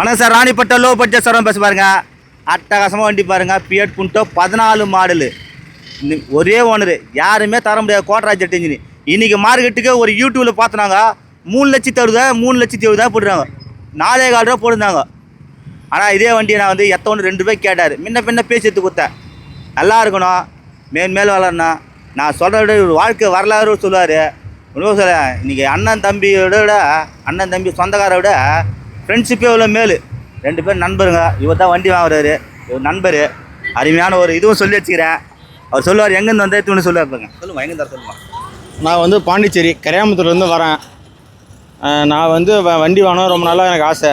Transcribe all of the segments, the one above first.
வணக்கம் sir Ranipet low budget sir பேச பாருங்க. அட்டகாசமாக வண்டி பாருங்க. பிஎட் புண்டோ பதினாலு மாடலு ஒரே ஓனரு யாருமே தர முடியாது. கோட்டராஜ் ஜெட் இன்ஜின் இன்னைக்கு மார்க்கெட்டுக்கு ஒரு யூடியூப்ல பார்த்தனாங்க மூணு லட்சத்தி அறுபதா மூணு லட்சத்தி எழுபதா போட்டுருக்காங்க. நாலே கால் ரூபா போட்டிருந்தாங்க. ஆனால் இதே வண்டியை நான் வந்து எத்தவொன்று ரெண்டு பேர் கேட்டார். முன்ன பின்ன பேசி எடுத்து கொடுத்தேன். நல்லா இருக்கணும். மேல் மேல் வளரணும். நான் சொல்கிறத விட வாழ்க்கை வரலாறு சொல்லுவார். உண்மை சொல்ல இன்றைக்கி அண்ணன் தம்பியோட விட அண்ணன் தம்பி சொந்தக்காரை விட ஃப்ரெண்ட்ஷிப்பே இவ்வளோ மேல். ரெண்டு பேரும் நண்பருங்க. இவர் தான் வண்டி வாங்குறாரு. இவர் நண்பர். அருமையான ஒரு இதுவும் சொல்லி வச்சுக்கிறேன். அவர் சொல்லுவார் எங்கேருந்து வந்தே தூணு சொல்லுவார் பாருங்க. சொல்லுமா எங்கேருந்து வர சொல்லுமா நான் வந்து பாண்டிச்சேரி கரையாம்புத்தூர்லேருந்து வரேன். நான் வந்து வ- வண்டி வாங்கணும் ரொம்ப நாளாக எனக்கு ஆசை.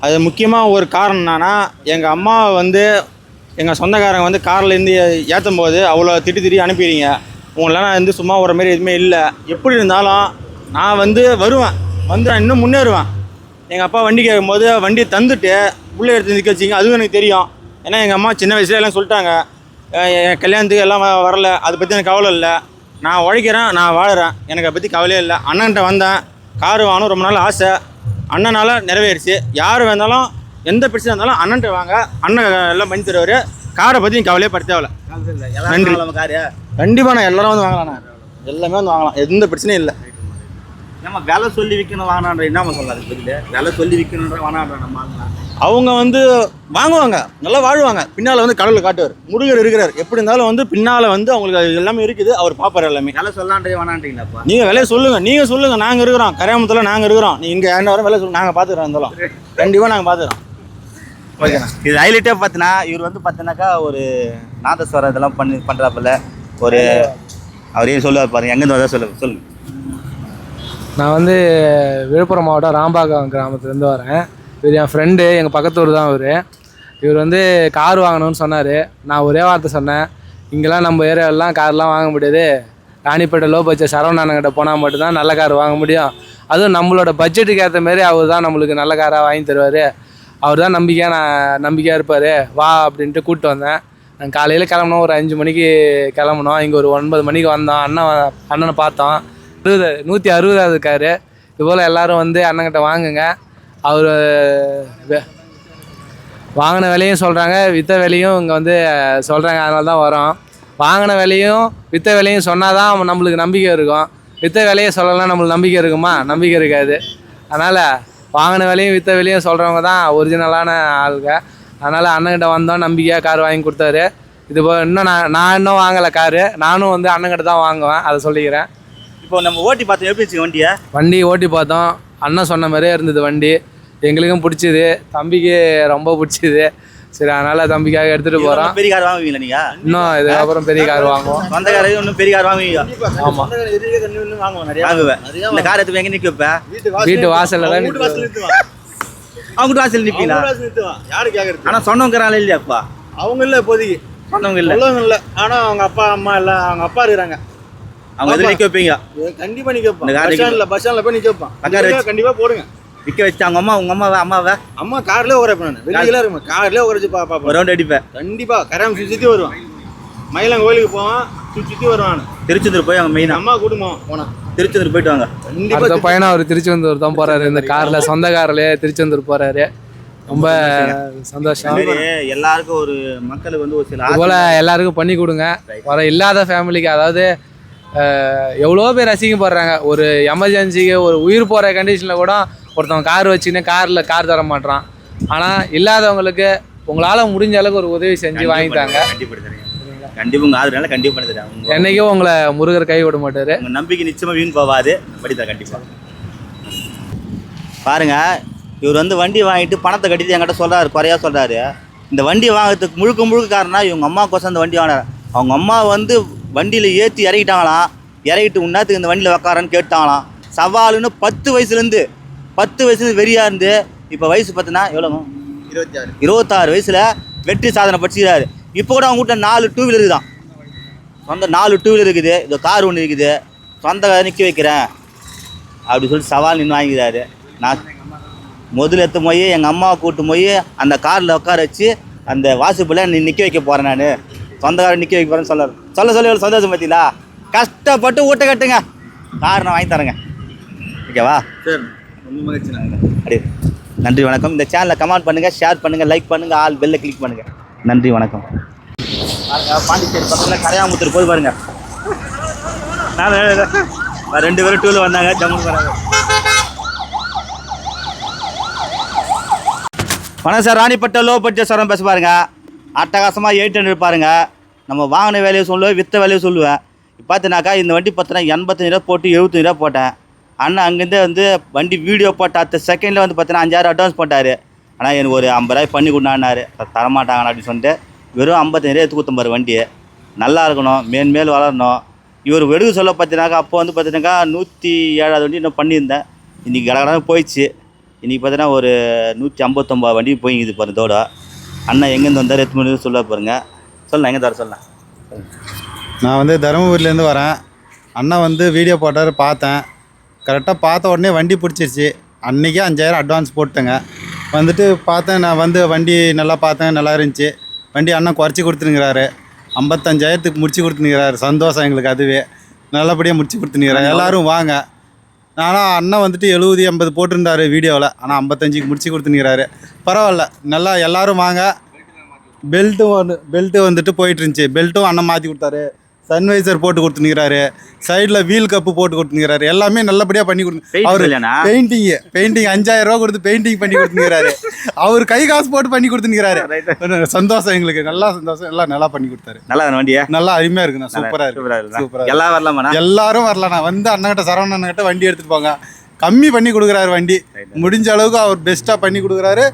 அது முக்கியமாக ஒரு காரணம் என்னன்னா எங்கள் அம்மா வந்து எங்கள் சொந்தக்காரங்க வந்து கார்லேருந்து ஏற்றும் போது அவ்வளோ திட்டி திட்டி அனுப்பிடுறீங்க. உங்களெல்லாம் நான் வந்து சும்மா ஒரு மாதிரி எதுவுமே இல்லை. எப்படி இருந்தாலும் நான் வந்து வருவேன். வந்து நான் இன்னும் முன்னேறுவேன். எங்கள் அப்பா வண்டி கேட்கும்போது வண்டி தந்துட்டு உள்ளே எடுத்து நிற்க வச்சிங்க. அதுவும் எனக்கு தெரியும். ஏன்னா எங்கள் அம்மா சின்ன வயசுல எல்லாம் சொல்லிட்டாங்க. என் கல்யாணத்துக்கு எல்லாம் வரல. அதை பற்றி எனக்கு கவலை இல்லை. நான் உழைக்கிறேன் நான் வாழுறேன். எனக்கு அதை பற்றி கவலையே இல்லை. அண்ணன்கிட்ட வந்தேன். கார் வாங்கணும் ரொம்ப நாள் ஆசை. அண்ணனால் நிறைவேறிச்சு. யார் வேணாலும் எந்த பிரச்சனை இருந்தாலும் அண்ணன்ட்ட வாங்க. அண்ணன் எல்லாம் பண்ணி தருவார். காரை பற்றி நீ கவலையே படுத்த தேவையில்ல நன்றி. கண்டிப்பாக நான் எல்லாரும் வந்து வாங்கலாண்ணா எல்லாமே வந்து வாங்கலாம். எந்த பிரச்சனையும் இல்லை. நம்ம விலை சொல்லி விற்கணும் வாங்கினான்ற என்ன சொல்லலாம் அதுக்கு விலை சொல்லி விற்கணுன்ற நம்ம ஆளுங்க. அவங்க வந்து வாங்குவாங்க நல்லா வாழ்வாங்க. பின்னால் வந்து கடவுள் காட்டுவார். முருகர் இருக்கிறார். எப்படி இருந்தாலும் வந்து பின்னால் வந்து அவங்களுக்கு எல்லாமே இருக்குது. அவர் பார்ப்பார் எல்லாமே. விலை சொல்லான்றே வேணான்றீங்களாப்பா நீங்கள் விலையை சொல்லுங்க. நீங்கள் சொல்லுங்க. நாங்கள் இருக்கிறோம். கரையாமத்தில் நாங்கள் இருக்கிறோம். நீ இங்கே என்ன வர விலை சொல்லு நாங்கள் பார்த்துக்கிறோம் இருந்தாலும். கண்டிப்பாக நாங்கள் பார்த்துக்கிறோம். ஓகேண்ணா. இது ஹைலைட்டே பார்த்தீங்கன்னா இவர் வந்து பார்த்தீங்கன்னாக்கா ஒரு நாதஸ்வரம் இதெல்லாம் பண்ணி பண்ணுறாப்புல ஒரு அவரே சொல்லுவார் பாருங்க. எங்கேருந்து வந்தா சொல்லுங்க. சொல்லுங்க. நான் வந்து விழுப்புரம் மாவட்டம் ராம்பாக்கம் கிராமத்துலேருந்து வரேன். இவர் என் ஃப்ரெண்டு எங்கள் பக்கத்து ஊர் தான் அவர் இவர் வந்து கார் வாங்கணும்னு சொன்னார். நான் ஒரே வார்த்தை சொன்னேன். இங்கெல்லாம் நம்ம ஏரியாவிலலாம் கார்லாம் வாங்க முடியாது. ராணிப்பேட்டை லோ பட்ஜெட் சரவணானங்கிட்ட போனால் மட்டும்தான் நல்ல கார் வாங்க முடியும். அதுவும் நம்மளோட பட்ஜெட்டுக்கு ஏற்ற மாரி அவர் தான் நம்மளுக்கு நல்ல காராக வாங்கி தருவார். அவர் தான் நம்பிக்கையாக நான் நம்பிக்கையாக இருப்பார். வா அப்படின்ட்டு கூப்பிட்டு வந்தேன். நாங்கள் காலையில் கிளம்புனோம். ஒரு அஞ்சு மணிக்கு கிளம்புனோம். இங்கே ஒரு ஒன்பது மணிக்கு வந்தோம். அண்ணன் அண்ணனை பார்த்தோம். அறுபது நூற்றி அறுபதாவது காரு இதுபோல் எல்லோரும் வந்து அண்ணங்கிட்ட வாங்குங்க. அவர் வாங்கின விலையும் சொல்கிறாங்க விற்ற விலையும் இங்கே வந்து சொல்கிறாங்க அதனால தான் வரோம் வாங்கின விலையும் விற்ற விலையும் சொன்னால் தான் நம்மளுக்கு நம்பிக்கை இருக்கும். விற்ற விலையை சொல்லலாம் நம்மளுக்கு நம்பிக்கை இருக்குமா? நம்பிக்கை இருக்காது. அதனால் வாங்கின விலையும் விற்ற விலையும் சொல்கிறவங்க தான் ஒரிஜினலான ஆளுங்க. அதனால் அண்ணன்கிட்ட வந்தோம் நம்பிக்கையாக கார் வாங்கி கொடுத்தாரு. இது போ இன்னும் நான் நான் இன்னும் வாங்கலை காரு நானும் வந்து அண்ணன்கிட்ட தான் வாங்குவேன் அதை சொல்லிக்கிறேன். இப்போ நம்ம ஓட்டி பார்த்தோம் எப்படி இருந்துச்சு வண்டியை? வண்டி ஓட்டி பார்த்தோம். அண்ணன் சொன்ன மாதிரியே இருந்தது வண்டி. எங்களுக்கும் பிடிச்சிது. தம்பிக்கு ரொம்ப பிடிச்சிது. சரி அதனால் தம்பிக்காக எடுத்துகிட்டு போகிறோம் பெரிய கார் வாங்குவீங்களா நீங்க? இன்னும் இதுக்கப்புறம் பெரிய கார் வாங்குவோம். சொந்த கார் இன்னும் பெரிய கார் வாங்குவீங்க. நிறையா வாங்குவேன். இந்த கார் எடுத்து எங்க நிக்க வைப்ப வீட்டு வாசல்ல தான் வீட்டு வாசல் நிறுத்துவான் அவங்க வாசல் நிப்பீங்களா யாரு கேட்கறது ஆனா சொன்னவங்கிறாள் இல்லையாப்பா அவங்க இல்லை இப்போதைக்கு. சொன்னவங்க இல்ல. இல்லை. ஆனால் அவங்க அப்பா அம்மா எல்லாம் அவங்க அப்பா இருக்கிறாங்க. அவங்க எதுவும் நிக்க வைப்பீங்க? கண்டிப்பா நிக்க வைப்பான் பஸ் ஸ்டாண்ட்ல பஸ் ஸ்டாண்ட்ல போய் நிக்க வைப்பான் பக்கார் வச்சு. கண்டிப்பா போடுங்க. நிக்க வச்சு அவங்க அம்மா உங்க அம்மாவை அம்மாவை அம்மா கார்லயே உரை பண்ணு வெளியில இருக்கும் கார்லயே உரைச்சு பா ரவுண்ட் அடிப்பேன். கண்டிப்பா கரையாம சுத்தி சுத்தி வருவான். மயிலம் கோயிலுக்கு போவான் சுத்தி சுத்தி வருவான் திருச்செந்தூர் போய் அவங்க மெயினா அம்மா குடும்பம் போனான் திருச்செந்தூர் போயிட்டு வாங்க. கண்டிப்பா அடுத்த பையனும் அவர் திருச்செந்தூர் தான் போறாரு. இந்த கார்ல சொந்த கார்லயே திருச்செந்தூர் போறாரு. ரொம்ப சந்தோஷம். எல்லாருக்கும் ஒரு மக்களுக்கு வந்து ஒரு சில போல எல்லாருக்கும் பண்ணி கொடுங்க. வர இல்லாத ஃபேமிலிக்கு அதாவது எவ்வளோ பேர் அசிங்கப்படுறாங்க ஒரு எமர்ஜென்சிக்கு ஒரு உயிர் போகிற கண்டிஷனில் கூட ஒருத்தவன் கார் வச்சுக்கின்னு காரில் கார் தர மாட்றான். ஆனால் இல்லாதவங்களுக்கு உங்களால் முடிஞ்ச அளவுக்கு ஒரு உதவி செஞ்சு வாங்கிட்டாங்க. கண்டிப்பா தரேன் கண்டிப்பா உங்க ஆதரவு கண்டிப்பா பண்ணி தரேன். உங்க என்னைக்கும் உங்களை முருகர் கை விட மாட்டார். உங்க நம்பிக்கை நிச்சயமா வீண் போகாது படித்தா கண்டிப்பா. பாருங்க இவர் வந்து வண்டி வாங்கிட்டு பணத்தை கட்டிட்டு என்கிட்ட சொல்றாரு குறையா சொல்றாரு. இந்த வண்டி வாங்குறதுக்கு முழுக்க முழுக்க காரணம் இவங்க அம்மா கோசம் இந்த வண்டி வாங்கினார் அவங்க அம்மா வந்து வண்டியில் ஏற்றி இறக்கிட்டாங்களாம் இறக்கிட்டு உன்னாத்துக்கு இந்த வண்டியில் உக்காரன்னு கேட்டாங்களாம் சவாலுன்னு பத்து வயசுலேருந்து பத்து வயசுலேருந்து வெறியா இருந்து இப்போ வயசு பார்த்தீங்கன்னா எவ்வளோங்க இருபத்தி ஆறு. இருபத்தாறு வயசில் வெற்றி சாதனை படிச்சுக்கிறாரு. இப்போ கூட அவங்க வீட்டில் நாலு டூ வீலர் தான் சொந்த நாலு டூ வீலர் இருக்குது இந்த கார் ஒன்று இருக்குது. சொந்த நிற்க வைக்கிறேன். அப்படி சொல்லிட்டு சவால் நின்று வாங்கிக்கிறாரு. நான் முதல்ல எடுத்து போய் எங்கள் அம்மாவை கூட்டு போய் அந்த காரில் உட்கார வச்சு அந்த வாசுப்பில் நீ நிற்க வைக்க போகிறேன் நான். சொந்த காரை நிற்க வைக்க போகிறேன்னு சொல்ல சொல்ல சொல்ல எவ்வளோ சந்தோஷம் பார்த்தீங்களா கஷ்டப்பட்டு ஊட்ட கட்டுங்க. கார் நான் வாங்கி தரேங்க. ஓகேவா? சரி ரொம்ப மகிழ்ச்சி அப்படியே நன்றி வணக்கம். இந்த சேனலை கமெண்ட் பண்ணுங்கள் ஷேர் பண்ணுங்கள் லைக் பண்ணுங்கள் ஆல் பெல்லை கிளிக் பண்ணுங்கள் நன்றி வணக்கம். பாண்டிச்சேரி பக்கத்தில் கரையாமுத்தூர் போய் பாருங்க. நான் ரெண்டு பேரும் டூவில் வந்தாங்க ஜம்மு வராங்க வணக்கம் சார் ராணிப்பட்ட லோ பட்ஜெட் சாரம் பேச பாருங்க. அட்டகாசமாக எயிட் ஹண்ட்ரட் பாருங்கள் நம்ம வாங்கின வேலையை சொல்லுவேன் விற்ற வேலையை சொல்லுவேன். பார்த்தினாக்கா இந்த வண்டி பார்த்தீங்கன்னா எண்பத்தஞ்சு ரூபா போட்டு எழுபத்தஞ்சு ரூபா போட்டேன். அண்ணன் அங்கேருந்து வந்து வண்டி வீடியோ போட்ட அடுத்த செகண்டில் வந்து பார்த்தீங்கன்னா அஞ்சாயிரம் அட்வான்ஸ் போட்டார். ஆனால் எனக்கு ஒரு ஐம்பது ரூபாய் பண்ணி கொடுனாரு தரமாட்டாங்க அப்படின்னு சொல்லிட்டு வெறும் ஐம்பத்தஞ்சு ரூபா எடுத்து கொடுத்தம்பாரு வண்டி நல்லா இருக்கணும் மேன்மேல் வளரணும். இவர் வெடுகு சொல்ல பார்த்தீங்கன்னாக்கா அப்போ வந்து பார்த்தீங்கன்னாக்கா நூற்றி ஏழாவது வண்டி இன்னும் பண்ணியிருந்தேன். இன்றைக்கி கடகடன்னு போயிடுச்சு. இன்றைக்கி பார்த்தீங்கன்னா ஒரு நூற்றி ஐம்பத்தொம்பது வண்டி போயிங்குது பாருந்தோட அண்ணா எங்கேருந்து வந்தார் எத்தனை மணி சொல்ல பாருங்க. சொல்லலாம் எங்கே தர சொல்லலாம் நான் வந்து தருமபுரியிலேருந்து வரேன். அண்ணா வந்து வீடியோ போட்டார் பார்த்தேன். கரெக்டாக பார்த்த உடனே வண்டி பிடிச்சிருச்சு. அன்றைக்கே அஞ்சாயிரம் அட்வான்ஸ் போட்டேங்க வந்துட்டு பார்த்தேன் நான் வந்து வண்டி நல்லா பார்த்தேன் நல்லா இருந்துச்சு. வண்டி அண்ணன் குறைச்சி கொடுத்துருங்கிறாரு ஐம்பத்தஞ்சாயிரத்துக்கு முடிச்சு கொடுத்துருக்கிறாரு சந்தோஷம் எங்களுக்கு அதுவே. நல்லபடியாக முடிச்சு கொடுத்துருக்கிறாரு எல்லோரும் வாங்க. ஆனால் அண்ணன் வந்துட்டு எழுபது எண்பது போட்டிருந்தாரு வீடியோவில். ஆனால் ஐம்பத்தஞ்சுக்கு முடிச்சு கொடுத்துனுக்கிறாரு பரவாயில்ல. நல்லா எல்லோரும் வாங்க. பெல்ட்டும் வந்து பெல்ட்டு வந்துட்டு போயிட்டு இருந்துச்சு. பெல்ட்டும் அண்ணன் மாற்றி கொடுத்தாரு. சன்வைசர் போட்டு கொடுத்துருக்கிறாரு சைடில் வீல் கப்பு போட்டு கொடுத்துருக்கிறாரு எல்லாமே நல்லபடியாக பண்ணி கொடுத்து அவர்? பெயிண்டிங் பெயிண்டிங் அஞ்சாயிரம் ரூபா கொடுத்து பெயிண்டிங் பண்ணி கொடுத்துருக்கிறாரு அவர் கை காசு போட்டு பண்ணி கொடுத்துருக்கிறாரு சந்தோஷம் எங்களுக்கு. நல்லா சந்தோஷம். எல்லாம் நல்லா பண்ணி கொடுத்தாரு. நல்லா வண்டியா? நல்லா அருமையாக இருக்குண்ணா. சூப்பராக சூப்பரா இருக்கு. சூப்பராக எல்லாம் வரலாமாண்ணா? எல்லாரும் வரலாம் நான் வந்து அண்ணன்கிட்ட சரவணன் அண்ணன்கிட்ட வண்டி எடுத்துட்டு போங்க. கம்மி பண்ணி கொடுக்குறாரு வண்டி. முடிஞ்ச அளவுக்கு அவர் பெஸ்ட்டாக பண்ணி கொடுக்குறாரு.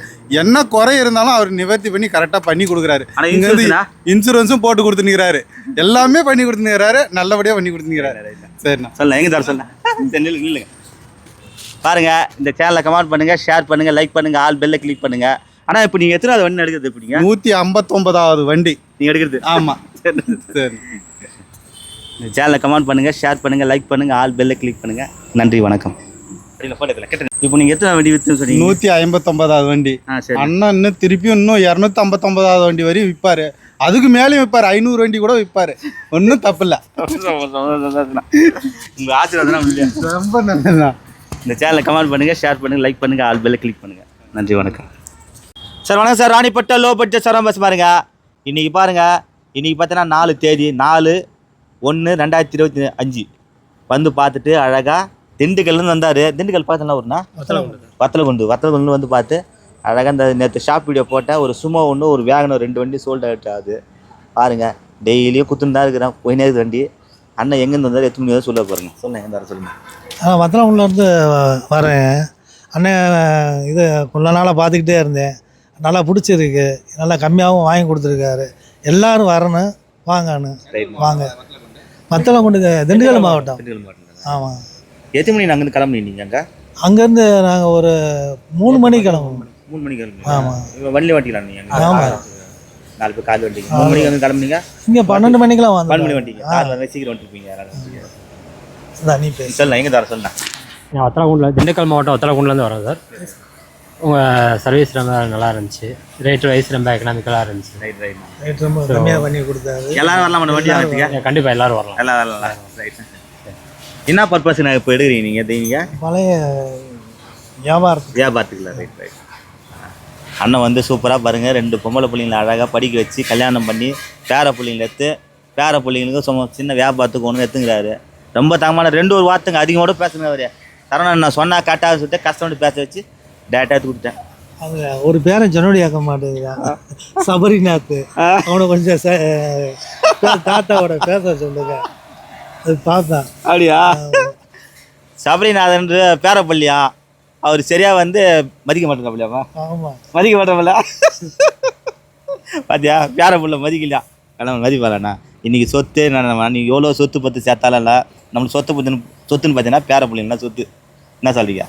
என்ன குறை இருந்தாலும் அவர் நிவர்த்தி பண்ணி கரெக்டாக பண்ணி கொடுக்குறாரு. ஆனா இங்க வந்து insurance-னா? இன்சூரன்ஸும் போட்டு கொடுத்துருக்கிறாரு எல்லாமே பண்ணி கொடுத்துருக்கிறாரு நல்லபடியாக பண்ணி கொடுத்துருக்கிறாரு சரிண்ணா. சொல்லலாம் எங்கே தர சரி, நில்லுங்க நில்லுங்க. பாருங்க இந்த சேனலை கமெண்ட் பண்ணுங்க ஷேர் பண்ணுங்க லைக் பண்ணுங்க ஆல் பெல்லை கிளிக் பண்ணுங்க. ஆனால் இப்போ நீங்கள் எத்தனாவது வண்டி எடுக்கிறது எப்படிங்க நூற்றி ஐம்பத்தொம்பதாவது வண்டி. நீங்கள் எடுக்கிறது? ஆமாம் சரி. இந்த சேனலை கமெண்ட் பண்ணுங்க ஷேர் பண்ணுங்க லைக் பண்ணுங்க ஆல் பெல்லை கிளிக் பண்ணுங்க. நன்றி வணக்கம். இப்போ நீங்கள் எத்தனை வண்டி விற்றுன்னு சொன்னீங்க? ஐம்பத்தொம்பதாவது வண்டி. அண்ணன் இன்னும் திருப்பியும் இன்னும் இரநூத்தி ஐம்பத்தொம்பதாவது வண்டி வரையும் விற்பாரு அதுக்கு மேலேயும் விற்பாரு ஐநூறு வண்டி கூட விற்பாரு ஒன்றும் தப்பு இல்லை உங்கள் ஆசீர்வாதம் ரொம்ப நல்லதுதான் இந்த சேனலை கமெண்ட் பண்ணுங்க ஷேர் பண்ணுங்க லைக் பண்ணுங்க ஆல் பெல்லை கிளிக் பண்ணுங்க. நன்றி வணக்கம். சார் வணக்கம் sir. Ranipet low budget bus பாருங்க. இன்னைக்கு பாருங்க. இன்னைக்கு பார்த்தீங்கன்னா நாலு தேதி நாலு ஒன்று ரெண்டாயிரத்தி இருபத்தி அஞ்சு. வந்து பார்த்துட்டு அழகாக திண்டுக்கல்லேருந்து வந்தார். திண்டுக்கல் பார்த்தலாம் ஒருண்ணா வத்தலகுண்டு. வத்தலகுண்டு. வந்து பார்த்து அழகாக இந்த நேற்று ஷாப் வீடியோ போட்டேன் ஒரு சுமோ ஒன்று ஒரு வேகனர் ரெண்டு வண்டி சோல்ட் அவுட் ஆகுது பாருங்கள் டெய்லியும் குத்துன்னு தான் இருக்கிறேன். போயினே இருக்குது வண்டி. அண்ணன் எங்கேருந்து வந்தார் எத்தனை மணி சொல்ல பாருங்க சொல்லுங்க எங்கே வர சொல்லுங்கள் ஆ வத்தலகுண்டுலேருந்து வரேன். அண்ணன் இது கொஞ்ச நாளாக பார்த்துக்கிட்டே இருந்தேன். நல்லா பிடிச்சிருக்கு. நல்லா கம்மியாகவும் வாங்கி கொடுத்துருக்காரு. எல்லாரும் வரணும். வாங்கன்னு வாங்க. திண்டுக்கல் மாவட்டம். திண்டுக்கல் மாவட்டம் ஆமாம் எத்தனை மணி அங்கேருந்து கிளம்புனீங்க நீங்கள் அங்கே? அங்கேருந்து நாங்கள் ஒரு மூணு மணிக்கு கிளம்புவோம் மூணு மணிக்கு கிளம்புனீங்க ஆமாம் வண்டி வண்டிக்கலாம் நீங்கள் ஆமாம். நாலு பேர் கால் வண்டிங்க மூணு மணிக்கு வந்து கிளம்புனீங்க? இங்கே பன்னெண்டு மணிக்கெலாம் பன்னெண்டு மணி வந்து வண்டிங்க கார் வந்து சீக்கிரம் வந்துருப்பீங்க நீ பேசு. சொல்லலாம் எங்கே தர சொல்லலாம் நான் வத்தலகுண்டில் திண்டுக்கல் மாவட்டம் வத்தலகுண்டுலேருந்து வரேன் சார். உங்கள் சர்வீஸ் ரொம்ப நல்லா இருந்துச்சு. ரேட் வைஸ் ரொம்ப எக்கனாமிக்கலாக இருந்துச்சு. ரைட் ரைட் ரேட் ரொம்ப கம்மியாக பண்ணி கொடுத்தாரு. எல்லாரும் வரலாம் வண்டி கண்டிப்பாக எல்லோரும் வரலாம். எல்லாம் வரலாம். ரைட் என்ன பர்பஸ் நான் இப்போ எடுக்கிறீங்க? நீங்கள் நீங்கள் பழைய வியாபாரத்துக்கு. வியாபாரத்துக்குல ரைட் ரைட் அண்ணன் வந்து சூப்பராக பாருங்கள் ரெண்டு பொம்பளை பிள்ளைங்களை அழகாக படிக்க வச்சு கல்யாணம் பண்ணி பேர பிள்ளைங்களை எடுத்து பேர பிள்ளைங்களுக்கு சும்மா சின்ன வியாபாரத்துக்கு ஒன்று எடுத்துங்கிறாரு ரொம்ப தங்கமான ரெண்டு ஒரு வார்த்தைங்க அதிகமோட பேசுங்க அவரு. சரணன் நான் சொன்னா கரெக்டாக சொல்லிட்டு கஷ்டப்பட்டு பேச வச்சு டேட்டா எடுத்து கொடுத்தேன் அது ஒரு பேரன் சொன்னோடி ஆக்க மாட்டேங்குதா. சபரிநாத். அவனை கொஞ்சம் தாத்தாவோட பேச சொல்லுங்க. அது பார்த்தேன் அப்படியா? சபரிநாதன் பேரப்பள்ளியா? அவர் சரியா வந்து மதிக்க மாட்டேங்கிறாப்லையாப்பா ஆமாம் மதிக்க மாட்டோம்ல பாத்தியா? பேர புள்ள மதிக்கலையா? கடவுள் மதிப்பாளண்ணா இன்னைக்கு சொத்து நான் நீ எவ்வளோ சொத்து பத்து சேர்த்தாலும் நம்மளுக்கு சொத்து பத்துன்னு சொத்துன்னு பார்த்தீங்கன்னா பேர பிள்ளைங்களா சொத்து. என்ன சொல்றீங்க?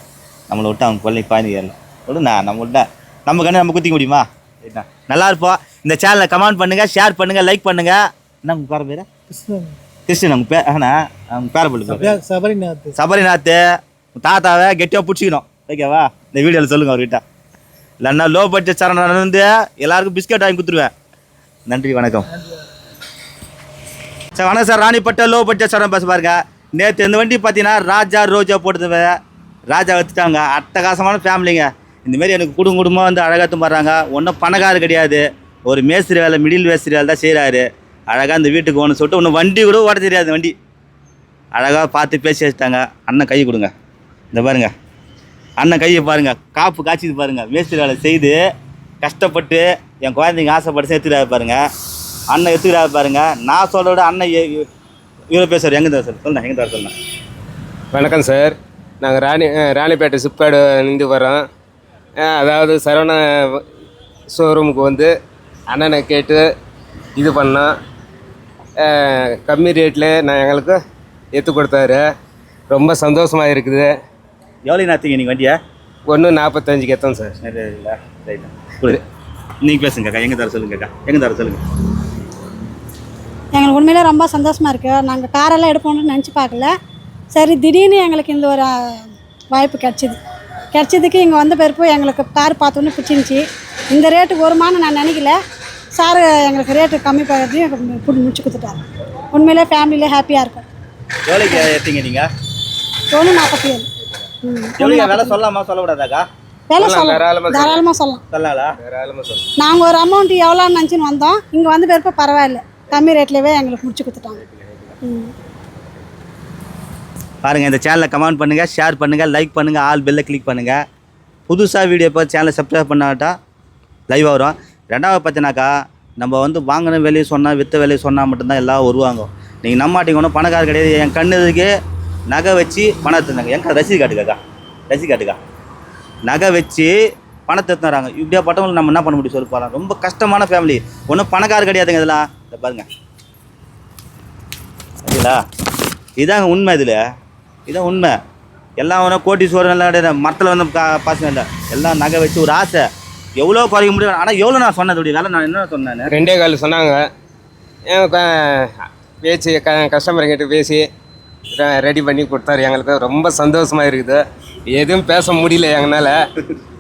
நம்மளை விட்டு அவங்க பிள்ளை பாய்ந்து ஏறல. விடுண்ணா நம்ம விட்டா நம்ம கண்ணு நம்ம குத்திக்க முடியுமா? நல்லா இருப்போம். இந்த சேனலை கமெண்ட் பண்ணுங்க ஷேர் பண்ணுங்க லைக் பண்ணுங்க. என்ன உங்க பேர? பேர் கிருஷ்ணன் அவங்க பே ஆனா அவங்க பேர பிள்ளை பேர். சபரிநாத். சபரிநாத் தாத்தாவை கெட்டியாக பிடிச்சிக்கணும். ஓகேவா இந்த வீடியோவில் சொல்லுங்கள் அவர்கிட்ட. இல்லைன்னா லோ பட்ஜெட் சரண் வந்து எல்லாருக்கும் பிஸ்கட் வாங்கி கொடுத்துருவேன். நன்றி வணக்கம். சார் வணக்கம் sir. Ranipet low budget Saran bus பாருங்க. நேற்று இந்த வண்டி பார்த்தீங்கன்னா ராஜா ரோஜா போட்டது ராஜா வச்சுட்டாங்க அட்டகாசமான ஃபேமிலிங்க இந்த மாதிரி எனக்கு குடும்ப குடும்பமாக வந்து அழகாக வர்றாங்க ஒன்றும் பணக்காரர் கிடையாது. ஒரு மேஸ்திரி வேலை மிடில் மேஸ்திரி வேலை தான் செய்கிறாரு அழகாக அந்த வீட்டுக்கு ஒன்று சொல்லிட்டு ஒன்று வண்டி கூட ஓட தெரியாது வண்டி. அழகாக பார்த்து பேசி வச்சுட்டாங்க. அண்ணன் கை கொடுங்க. இந்த பாருங்க. அண்ணன் கையை பாருங்க. காப்பு காய்ச்சிது பாருங்கள் மேஸ்திரி வேலை செய்து கஷ்டப்பட்டு என் குழந்தைங்க ஆசைப்பட்டு எடுத்துக்கிறாரு பாருங்கள் அண்ணன் எடுத்துக்கிறாரு பாருங்கள் நான் சொல்கிற விட அண்ணன் இவ்வளோ பேசுகிறார் எங்கே தான் சார்? சொல்லுங்கள் எங்கே தான் சொல்லுங்கள் வணக்கம் சார். நாங்கள் ராணி ராணிப்பேட்டை சிப்காடு நின்று வரோம் அதாவது சரவண ஷோரூமுக்கு வந்து அண்ணனை கேட்டு இது பண்ணோம். கம்மி ரேட்டில் நான் எங்களுக்கு எடுத்து கொடுத்தாரு. ரொம்ப சந்தோஷமாக இருக்குது. எவ்வளோ நேரத்துக்கு நீங்கள் வண்டியா? ஒன்று நாற்பத்தஞ்சுக்கு எத்தோம் சார். இல்லை ரைட். கொடு. நீங்கள் பேசுங்கக்கா எங்கே தர சொல்லுங்கக்கா எங்கே தர சொல்லுங்க? எங்களுக்கு உண்மையிலே ரொம்ப சந்தோஷமாக இருக்குது நாங்கள் காரெல்லாம் எடுப்போம்னு நினச்சி பார்க்கல. சரி திடீர்னு எங்களுக்கு இந்த ஒரு வாய்ப்பு கிடச்சிது. கிடச்சதுக்கு இங்கே வந்த பிறப்பு எங்களுக்கு கார் பார்த்தோன்னே பிடிச்சிருந்துச்சி. இந்த ரேட்டுக்கு வருமானு நான் நினைக்கல. சார் எங்களுக்கு ரேட்டு கம்மி பண்ணுறதையும் பிடி முடிச்சு கொடுத்துட்டாரு. உண்மையிலே ஃபேமிலியிலே ஹாப்பியாக இருக்கும் எவ்வளோக்கு ஏற்றிங்க நீங்கள் ஒன்று நாற்பத்தி ஏழு ம் வேலை சொல்லலாமா சொல்லக்கூடாதாக்கா? வேலை சொல்லலாம், சொல்லலாம். தாராளமா தாராளமாக சொல்லலாம். சொல்லலா தாராளமாக சொல்லுங்கள் நாங்கள் ஒரு அமௌண்ட் எவ்வளோன்னு நினச்சின்னு வந்தோம். இங்கே வந்த பிறப்பு பரவாயில்ல. கம்மி ரேட்லேயே எங்களுக்கு முடிச்சு கொடுத்துட்டாங்க. ம். பாருங்கள் இந்த சேனலை கமெண்ட் பண்ணுங்கள் ஷேர் பண்ணுங்கள் லைக் பண்ணுங்கள் ஆல் பெல்லை கிளிக் பண்ணுங்கள் புதுசாக வீடியோ பார்த்து சேனலை சப்ஸ்கிரைப் பண்ணாட்டா லைவாக வரும். ரெண்டாவது பார்த்தினாக்கா நம்ம வந்து வாங்கின விலையை சொன்னால் விற்ற வேலையை சொன்னால் மட்டும்தான் எல்லாம் வருவாங்க. நீங்கள் நம்ப மாட்டீங்க பணக்கார கிடையாது. என் கண்ணுக்கு நகை வச்சு பணத்தை எடுத்துனாங்க எங்க ரசீது காட்டுக்காக்கா? ரசீது காட்டுக்கா? நகை வச்சு பணத்தை எடுத்துறாங்க இப்படியா பட்டவங்களை நம்ம என்ன பண்ண முடியும் சொல்லி போகலாம் ரொம்ப கஷ்டமான ஃபேமிலி ஒன்றும் பணக்கார கிடையாதுங்க இதெல்லாம் இதை பாருங்க. சரிங்களா? இதாங்க உண்மை இதில். இதான் உண்மை. எல்லாம் ஒன்றும் கோட்டீஸ்வரன் எல்லாம் கிடையாது. மரத்தில் வந்து கா பாசம் இல்லை. எல்லாம் நகை வச்சு ஒரு ஆசை. எவ்வளோ குறைக்க முடியும்? ஆனால் எவ்வளோ நான் சொன்னது அப்படி வேலை நான் என்ன சொன்னேன் ரெண்டே கால் சொன்னாங்க. ஏன் க- பேசி க கஸ்டமர்கிட்ட பேசி ரெடி பண்ணி கொடுத்தாரு. எங்களுக்கு ரொம்ப சந்தோஷமாக இருக்குது. எதுவும் பேச முடியல எங்களால்.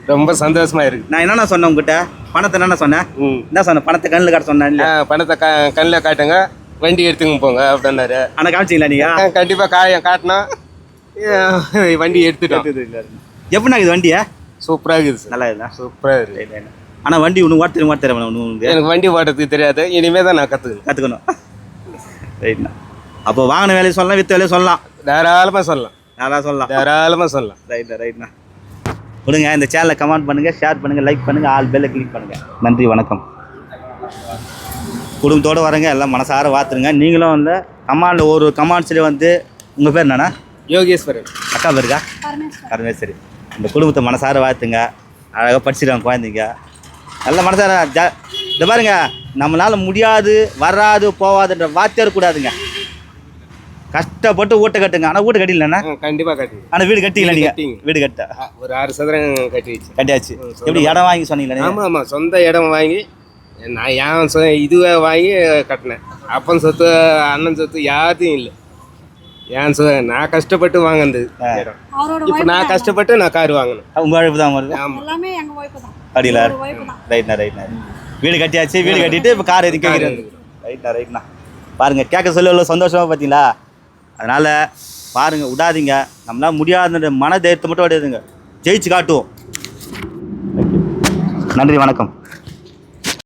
ரொம்ப சந்தோஷமாக இருக்குது நான் என்னென்ன சொன்னேன் உங்ககிட்ட? பணத்தை என்னென்ன சொன்னேன்? ம். என்ன சொன்னேன்? பணத்தை கண்ணில் காட்ட சொன்னேன் பணத்தை க கண்ணில் காட்டுங்க. வண்டி எடுத்துங்க போங்க அப்படின்னாரு. ஆனால் காமிச்சிங்களா நீங்கள் கண்டிப்பாக காயம் காட்டினா வண்டி எடுத்துட்டோம். எப்படிண்ணா இது வண்டியா? சூப்பராக இருக்குது சார் நல்லா இருந்தா சூப்பராக இருக்குது ஆனால் வண்டி ஒன்று ஓட்ட தெரியுமா தெரியாம ஒன்று எனக்கு வண்டி ஓட்டுறதுக்கு தெரியாது. இனிமேல் தான் நான் கற்றுக்கணும் கற்றுக்கணும் ரைட்ண்ணா அப்போ வாங்கின வேலையை சொல்லலாம் விற்ற வேலையை சொல்லலாம். தாராளமாக சொல்லலாம். நல்லா சொல்லலாம். தாராளமாக சொல்லலாம். ரைட்ண்ணா ரைட்ண்ணா கொடுங்க இந்த சேனலை கமெண்ட் பண்ணுங்கள் ஷேர் பண்ணுங்கள் லைக் பண்ணுங்கள் ஆல் பெல்லை கிளிக் பண்ணுங்கள் நன்றி வணக்கம். குடும்பத்தோடு வரங்க எல்லாம் மனசார வாத்துருங்க. நீங்களும் வந்து கமாண்டில் ஒரு கமாண்ட்ஸ்லேயே வந்து உங்கள் பேர் என்னண்ணா? யோகேஸ்வரன். அக்கா பேருக்கா பரமேஸ்வரி. இந்த குடும்பத்தை மனசார வாழ்த்துங்க. அழகாக படிச்சிருக்காங்க குழந்தைங்க. நல்ல மனசார ஜா இந்த பாருங்க நம்மளால முடியாது வராது போவாதுன்ற வார்த்தையே இருக்கக்கூடாதுங்க கஷ்டப்பட்டு வீட்டை கட்டுங்க. ஆனால் வீட்டு கட்டிலண்ணா கண்டிப்பாக கட்டி ஆனால் வீடு கட்டிக்கல வீடு நீங்கள். வீடு கட்ட. ஒரு ஆறு சதுரம் கட்டிடுச்சு கட்டியாச்சு. எப்படி இடம் வாங்கி சொன்னீங்களா ஆமாம் ஆமாம் சொந்த இடம் வாங்கி நான் என் சொ இதுவே வாங்கி கட்டினேன். அப்பன் சொத்து அண்ணன் சொத்து யார்த்தையும் இல்லை. என் சொ நான் கஷ்டப்பட்டு வாங்கினது. இப்போ நான் கஷ்டப்பட்டு நான் கார் வாங்கினேன். உங்கள் அழைப்பு தான் வருது ஆமாம் எல்லாமே எங்கள் ஒய்ஃபு தான். அப்படிங்களா? ரைட்ண்ணா ரைட்ண்ணா வீடு கட்டியாச்சு வீடு கட்டிட்டு இப்போ கார் எதுவும் கேட்குறது ரைட்ண்ணா ரைட்ண்ணா பாருங்க கேட்க சொல்ல எவ்வளோ சந்தோஷமா பார்த்தீங்களா அதனால் பாருங்க விடாதீங்க. நம்மளால முடியாத மன தைரியத்தை மட்டும் விடாதுங்க ஜெயிச்சு காட்டுவோம். நன்றி வணக்கம்.